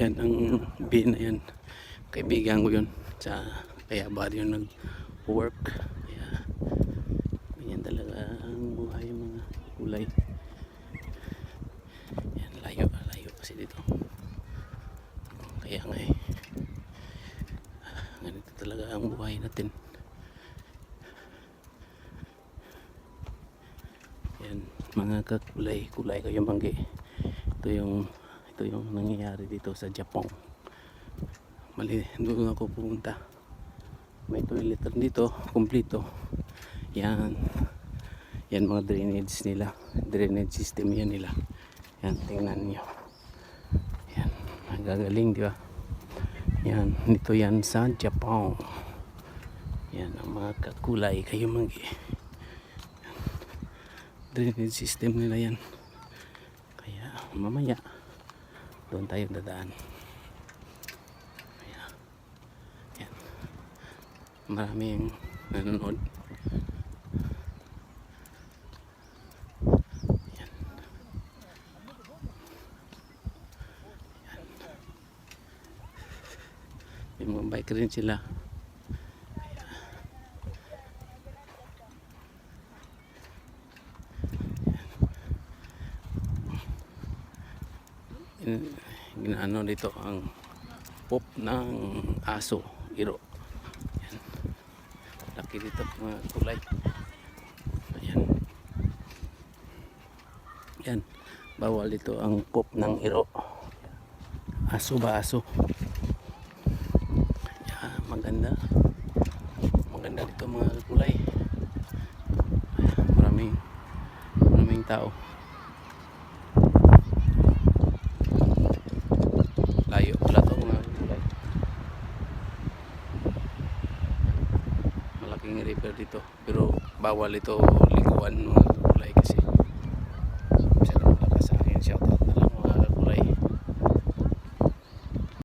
Yan ang B na yan. Kaibigan ko yun. Sa kaya ba yun nag-work. Kaya ganyan talaga ang buhay ng mga kulay. Yan, layo, layo kasi dito. Kaya nga eh. Ganito talaga ang buhay natin. Yan, mga kakulay, kulay kayo manggi. Ito yung ito yung nangyayari dito sa Japan. Mali, doon ako pumunta. May toilet dito, kumpleto. Yan. Yan mga drainage nila. Drainage system yan nila. Yan, tingnan niyo. Yan, nagagaling, di ba? Yan, dito yan sa Japan. Yan ang mga kakulay kayo manggi drainage system nila yan kaya mamaya doon tayo dadaan. Kaya yan maraming nanonood. Yan yan may mga bike rin sila ginaano dito ang pop ng aso iro. Yan laki dito mga kulay. Ayan. Yan bawal dito ang pop ng iro. Aso ba aso? Yan maganda. Maganda dito mga kulay. Maraming maraming tao layo pala to mga kulay malaking river dito. Pero bawal ito liguan mga kulay kasi